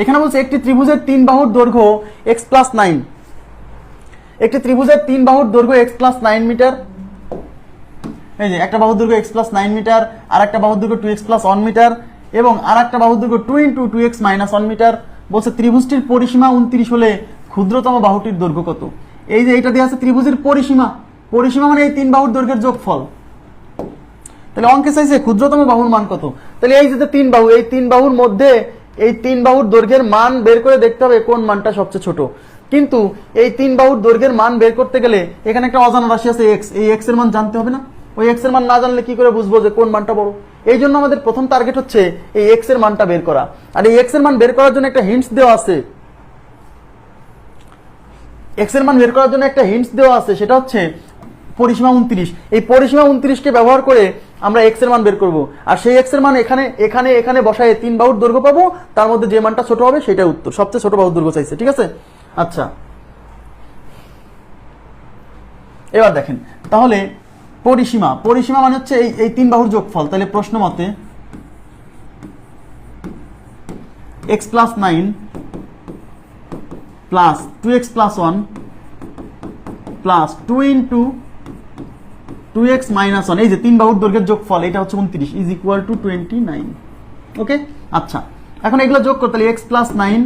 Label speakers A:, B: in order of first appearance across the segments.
A: এখানে বলছে একটি ত্রিভুজের তিন বাহুর দৈর্ঘ্য এক্স প্লাস নাইন একটি ত্রিভুজের তিন বাহুর দৈর্ঘ্য এক্স প্লাস নাইন মিটার এই যে, একটা বাহুর দৈর্ঘ্য এক্স প্লাস নাইন মিটার আর একটা বাহুর দৈর্ঘ্য two X plus one metre এবং আর একটা বাহুর দৈর্ঘ্য two into two X minus one metre বলছে ত্রিভুজটির পরিসীমা উনত্রিশ হলে ক্ষুদ্রতম বাহুটির দৈর্ঘ্য কত? এই যে এটা দিয়ে আছে ত্রিভুজের পরিসীমা। পরিসীমা মানে এই তিন বাহুর দৈর্ঘ্যের যোগফল। তাহলে অঙ্কে চাইছে ক্ষুদ্রতম বাহুর মান কত? তাহলে এই যে তিন বাহু, এই তিন বাহুর মধ্যে এই তিন বাহুর দৈর্ঘ্যের মান বের করে দেখতে হবে কোন মানটা সবচেয়ে ছোট। কিন্তু এই তিন বাহুর দৈর্ঘ্যের মান বের করতে গেলে এখানে একটা অজানা রাশি আছে এক্স এই এক্সের মান জানতে হবে না? ওই এক্সের মান না জানলে কি করে বুঝব যে কোন মানটা বড়? এই জন্য আমাদের প্রথম টার্গেট হচ্ছে এই এক্সের মানটা বের করা। আর এই এক্সের মান বের করার জন্য একটা হিন্টস দেওয়া আছে। এক্সের মান বের করার জন্য একটা হিন্টস দেওয়া আছে। সেটা হচ্ছে পরিসীমা উনত্রিশ। এই পরিসীমা উনত্রিশকে ব্যবহার করে আমরা এক্সের মান বের করব। আর সেই এক্সের মান এখানে এখানে এখানে বসায় তিন বাহুর দৈর্ঘ্য পাবো। তার মধ্যে যে মানটা ছোট হবে সেটাই উত্তর। সবচেয়ে ছোট বাহুর দৈর্ঘ্য চাইছে, ঠিক আছে? আচ্ছা। এবার দেখেন, তাহলে পরিসীমা পরিসীমা মানে হচ্ছে এই এই তিন বাহুর যোগফল। তাহলে প্রশ্ন মতে X plus nine plus two X plus one plus two into two X minus one এই যে তিন বাহুর দৈর্ঘ্যের যোগফল, এটা হচ্ছে উনত্রিশ is equal to twenty nine okay আচ্ছা এখন এগুলো যোগ করতে X plus nine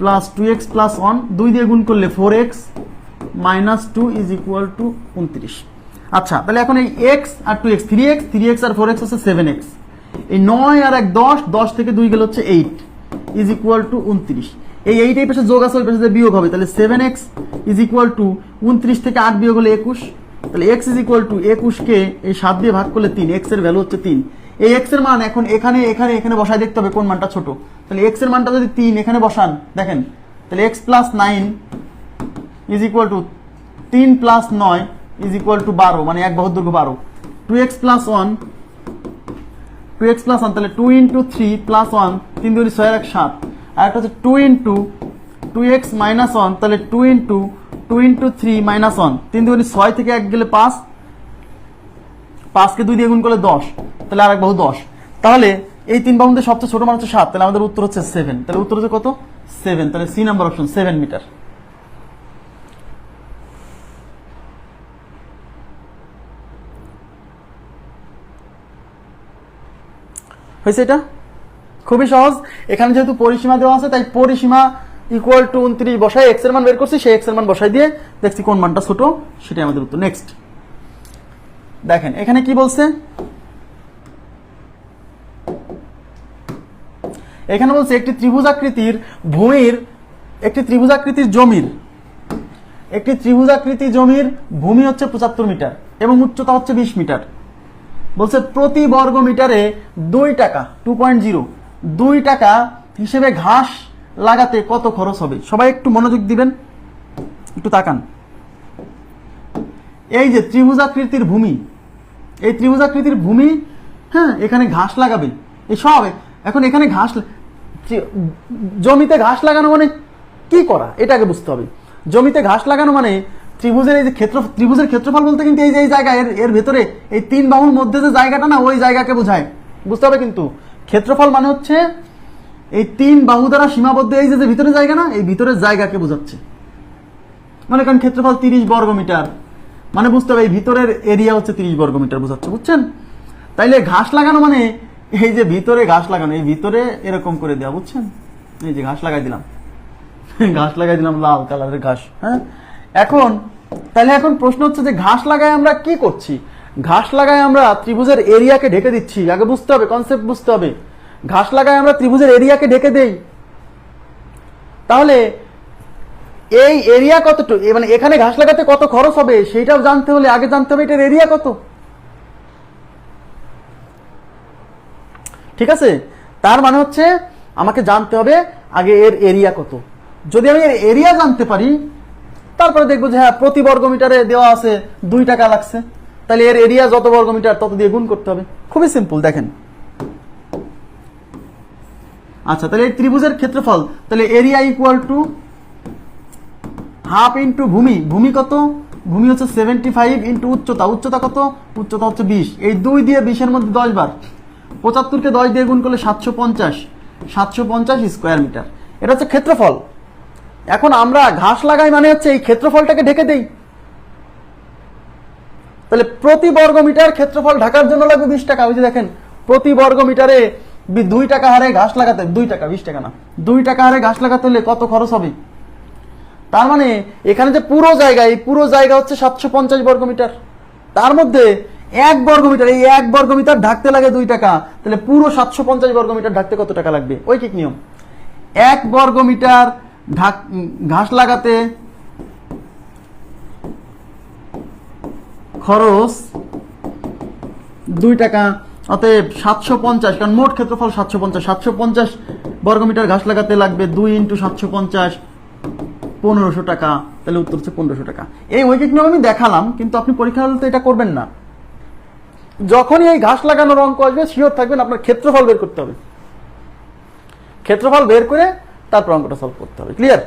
A: plus two X plus one দুই দিয়ে গুণ করলে four X minus two is equal to উনত্রিশ। আচ্ছা তাহলে এখন এই এক্স আর two X three X three X আর ফোর এক্স হচ্ছে সেভেন এক্স এই নয় আর এক দশ দশ থেকে দুই গেলে হচ্ছে এইট ইজ ইকুয়াল টু উনত্রিশ। এই এইট এই পাশে যোগ আছে পাশে বিয়োগ হবে, তাহলে seven X is equal to উনত্রিশ থেকে আট বিয়োগ হলে একুশ তাহলে এক্স ইজ ইকুয়াল টু একুশকে এই সাত দিয়ে ভাগ করলে তিন এক্সের ভ্যালু হচ্ছে তিন। এই এক্সের মান এখন এখানে এখানে এখানে বসায় দেখতে হবে কোন মানটা ছোট। তাহলে এক্সের মানটা যদি তিন, এখানে বসান, দেখেন। তাহলে X plus nine is equal to তিন প্লাস নয় ইজ ইকুয়াল টু বারো মানে এক বাহুর দৈর্ঘ্য বারো। Two X plus one two X plus one তাহলে two into three plus one তিন দুই ছয় এক, সাত। আর একটা হচ্ছে two into two X minus one তাহলে two into two into three minus one তিন দুই ছয় থেকে এক গেলে পাঁচ। পাঁচকে দুই দিয়ে গুণ করলে দশ। তাহলে আর এক বাহু দশ। তাহলে এই তিন বাহুদের সবচেয়ে ছোট মান হচ্ছে সাত। তাহলে আমাদের উত্তর হচ্ছে সেভেন তাহলে উত্তর হচ্ছে কত? সেভেন তাহলে C number option seven metre হয়েছে এটা? খুবই সহজ। এখানে যেহেতু পরিসীমা দেওয়া আছে, তাই পরিসীমা ইকুয়াল টু উনত্রিশ বসায় এক্সের মান বের করছি, সেই এক্সের মান বসাই দিয়ে দেখছি কোন মানটা ছোট, সেটাই আমাদের উত্তর। নেক্সট দেখেন, এখানে কি বলছে? এখানে বলছে একটি ত্রিভুজাকৃতির ভূমির, একটি ত্রিভুজাকৃতির জমির। একটি ত্রিভুজাকৃতি জমির ভূমি হচ্ছে পঁচাত্তর মিটার এবং উচ্চতা হচ্ছে বিশ মিটার। বলছে প্রতি বর্গ মিটারে দুই টাকা টু পয়েন্ট জিরো দুই টাকা হিসেবে ঘাস লাগাতে কত খরচ হবে? সবাই একটু মনোযোগ দিবেন, একটু তাকান। এই যে ত্রিভুজাকৃতির ভূমি, এই ত্রিভুজাকৃতির ভূমি হ্যাঁ এখানে ঘাস লাগাবে। এই সব, এখন এখানে ঘাস জমিতে ঘাস লাগানো মানে কি করা? এটাকে বুঝতে হবে। জমিতে ঘাস লাগানো মানে ত্রিভুজের এই যে ক্ষেত্র ত্রিভুজের ক্ষেত্রফল বলতে কিন্তু এই যে এই জায়গা এর এর ভেতরে, এই তিন বাহুর মধ্যে যে জায়গাটা না, ওই জায়গাকে বোঝায়। বুঝতে হবে কিন্তু? ক্ষেত্রফল মানে হচ্ছে এই তিন বাহু দ্বারা সীমাবদ্ধ, এই যে ভিতরে জায়গা না, এই ভিতরের জায়গাকে বোঝাচ্ছে। মনে করেন ক্ষেত্রফল তিরিশ বর্গ মিটার মানে বুঝতে হবে, এই ভিতরের এরিয়া হচ্ছে তিরিশ বর্গ মিটার বোঝাচ্ছে, বুঝছেন? তাইলে ঘাস লাগানো মানে এই যে ভিতরে ঘাস লাগানো, এই ভিতরে এরকম করে দেওয়া, বুঝছেন? এই যে ঘাস লাগাই দিলাম। ঘাস লাগাই দিলাম, লাল কালারের ঘাস হ্যাঁ? এখন তাহলে এখন প্রশ্ন হচ্ছে যে ঘাস লাগায় আমরা কি করছি? ঘাস লাগায় আমরা ত্রিভুজের এরিয়াকে ঢেকে দিচ্ছি, আগে বুঝতে হবে কনসেপ্ট বুঝতে হবে। ঘাস লাগায় আমরা ত্রিভুজের এরিয়াকে ঢেকে দেই। তাহলে এই এরিয়া কতটুকু? মানে এখানে ঘাস লাগাতে কত খরচ হবে সেইটাও জানতে হলে আগে জানতে হবে এটার এরিয়া কত। ঠিক আছে? তার মানে হচ্ছে আমাকে জানতে হবে আগে এর এরিয়া কত। যদি আমি এর এরিয়া জানতে পারি, তারপরে দেখব যে হ্যাঁ প্রতি বর্গ মিটারে দেওয়া আছে দুই টাকা লাগছে। তাহলে এর এরিয়া যত বর্গ মিটার তত দিয়ে গুণ করতে হবে। খুবই সিম্পল দেখেন। আচ্ছা তাহলে এই ত্রিভুজের ক্ষেত্রফল, তাহলে area equal to half into ভূমি ভূমি কত? ভূমি হচ্ছে সেভেন্টি ফাইভ ইন্টু উচ্চতা উচ্চতা কত? উচ্চতা হচ্ছে বিশ। এই দুই দিয়ে বিশের মধ্যে দশ বার। পঁচাত্তরকে দশ দিয়ে গুণ করলে সাতশো পঞ্চাশ। সাতশো পঞ্চাশ স্কোয়ার মিটার এটা হচ্ছে ক্ষেত্রফল। এখন আমরা ঘাস লাগাই মানে হচ্ছে এই ক্ষেত্রফলটাকে ঢেকে দেই। তাহলে প্রতি বর্গ মিটার ক্ষেত্রফল ঢাকার জন্য লাগবে বিশ টাকা। ওই যে দেখেন, প্রতি বর্গ মিটারে দুই টাকা হারে ঘাস লাগাতে, দুই টাকা, বিশ টাকা না। দুই টাকা হারে ঘাস লাগাতে হলে কত খরচ হবে? তার মানে এখানে যে পুরো জায়গা, এই পুরো জায়গা হচ্ছে সাতশো পঞ্চাশ বর্গ মিটার। তার মধ্যে এক বর্গ মিটার, এই এক বর্গ মিটার ঢাকতে লাগে দুই টাকা, তাহলে পুরো সাতশো পঞ্চাশ বর্গ মিটার ঢাকতে কত টাকা লাগবে? ঐকিক নিয়ম। এক বর্গ মিটার ঢাক, ঘাস লাগাতে খরচ দুই টাকা অতএব সাতশো পঞ্চাশ, কারণ মোট ক্ষেত্রফল সাতশো পঞ্চাশ। সাতশো পঞ্চাশ বর্গমিটার ঘাস লাগাতে লাগবে দুই ইন্টু সাতশো পঞ্চাশ, পনেরোশো টাকা। তাহলে উত্তর হচ্ছে পনেরোশো টাকা। এই ঐকিক নিয়ম আমি দেখালাম, কিন্তু আপনি পরীক্ষা তো এটা করবেন না। যখনই এই ঘাস লাগানোর অঙ্ক আসবে শিওর থাকবেন আপনার ক্ষেত্রফল বের করতে হবে। ক্ষেত্রফল বের করে তারপর অঙ্কটা সলভ করতে হবে। ক্লিয়ার